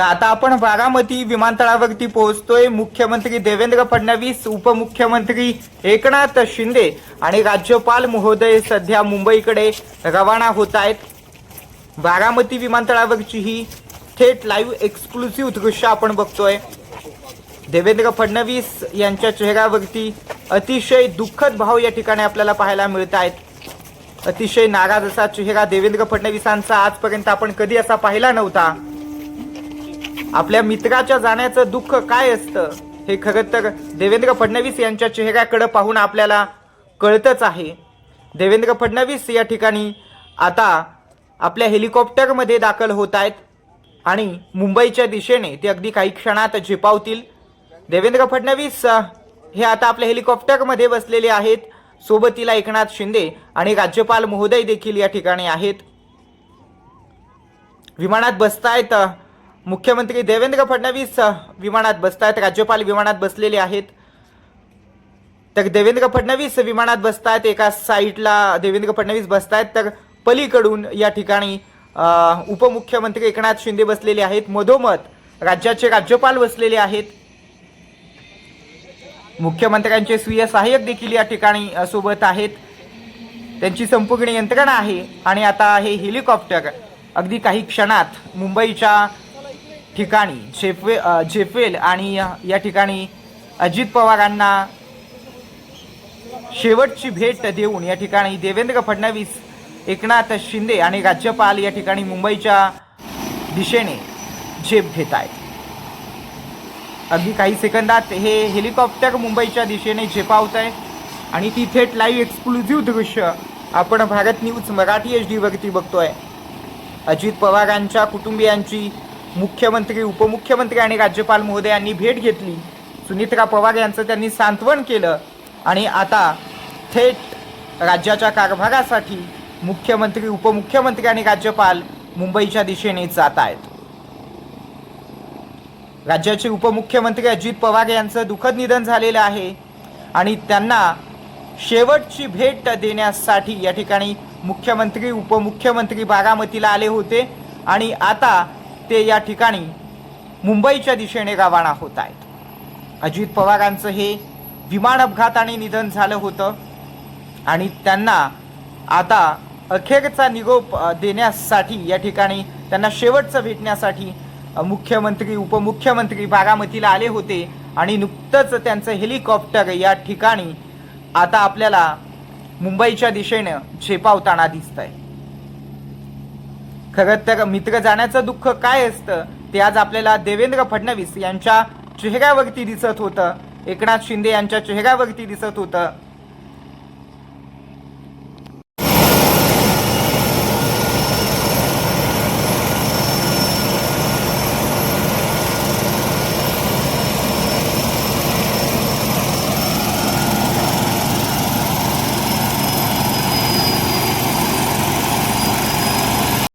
तर आता आपण बारामती विमानतळावरती पोहोचतोय. मुख्यमंत्री देवेंद्र फडणवीस उपमुख्यमंत्री एकनाथ शिंदे आणि राज्यपाल महोदय सध्या मुंबईकडे रवाना होत आहेत. बारामती विमानतळावरची ही थेट लाईव्ह एक्सक्लुसिव्ह दृश्य आपण बघतोय. देवेंद्र फडणवीस यांच्या चेहऱ्यावरती अतिशय दुःखद भाव या ठिकाणी आपल्याला पाहायला मिळत आहेत. अतिशय नाराज असा चेहरा देवेंद्र फडणवीसांचा आजपर्यंत आपण कधी असा पाहिला नव्हता. आपल्या मित्राच्या जाण्याचं दुःख काय असतं? हे खरं तर देवेंद्र फडणवीस यांच्या चेहऱ्याकडं पाहून आपल्याला कळतच आहे. देवेंद्र फडणवीस या ठिकाणी आता आपल्या हेलिकॉप्टरमध्ये दाखल होत आहेत आणि मुंबईच्या दिशेने ते अगदी काही क्षणात झेपावतील. देवेंद्र फडणवीस हे आता आपल्या हेलिकॉप्टरमध्ये बसलेले आहेत. सोबतीला एकनाथ शिंदे आणि राज्यपाल महोदय देखील या ठिकाणी आहेत. विमानात बसतायत मुख्यमंत्री देवेंद्र फडणवीस विमानात विमानात आहेत राज्यपाल विमानात बसलेले आहेत. तर देवेंद्र फडणवीस विमानात बसतायत एका साईडला देवेंद्र फडणवीस बसतायत. तर पलीकडून या ठिकाणी उपमुख्यमंत्री एकनाथ शिंदे बसलेले आहेत. मधोमध राज्याचे राज्यपाल बसलेले आहेत. मुख्यमंत्र्यांचे स्वीय सहाय्यक देखील या ठिकाणी सोबत आहेत. त्यांची संपूर्ण यंत्रणा आहे. आणि आता हे हेलिकॉप्टर. अगदी काही क्षणात मुंबईच्या ठिकाणी झेपवे अ, झेपेल आणि या ठिकाणी अजित पवारांना शेवटची भेट देऊन या ठिकाणी देवेंद्र फडणवीस एकनाथ शिंदे आणि राज्यपाल या ठिकाणी मुंबईच्या दिशेने झेप घेत आहेत. अगदी काही सेकंदात हे हेलिकॉप्टर मुंबईच्या दिशेने झेपावत आहे आणि ती थेट लाईव्ह एक्सक्लुझिव्ह दृश्य आपण भारत न्यूज मराठी एच डीवरती बघतोय. अजित पवारांच्या कुटुंबियांची मुख्यमंत्री उपमुख्यमंत्री आणि राज्यपाल महोदयांनी भेट घेतली. सुनित्रा पवार यांचं त्यांनी सांत्वन केलं. आणि आता थेट राज्याच्या कारभारासाठी मुख्यमंत्री उपमुख्यमंत्री आणि राज्यपाल मुंबईच्या दिशेने जात आहेत. राज्याचे उपमुख्यमंत्री अजित पवार यांचं दुःखद निधन झालेलं आहे आणि त्यांना शेवटची भेट देण्यासाठी या ठिकाणी मुख्यमंत्री उपमुख्यमंत्री बारामतीला आले होते. आणि आता ते या ठिकाणी मुंबईच्या दिशेने रवाना होत आहेत. अजित पवारांचं हे विमान अपघाताने निधन झालं होतं. आणि त्यांना आता अखेरचा निरोप देण्यासाठी या ठिकाणी त्यांना शेवटचं भेटण्यासाठी मुख्यमंत्री उपमुख्यमंत्री बारामतीला आले होते. आणि नुकतंच त्यांचं हेलिकॉप्टर या ठिकाणी आता आपल्याला मुंबईच्या दिशेनं झेपावताना दिसतंय. खरं तर मित्र जाण्याचं दुःख काय असतं ते आज आपल्याला देवेंद्र फडणवीस यांच्या चेहऱ्यावरती दिसत होतं. एकनाथ शिंदे यांच्या चेहऱ्यावरती दिसत होतं.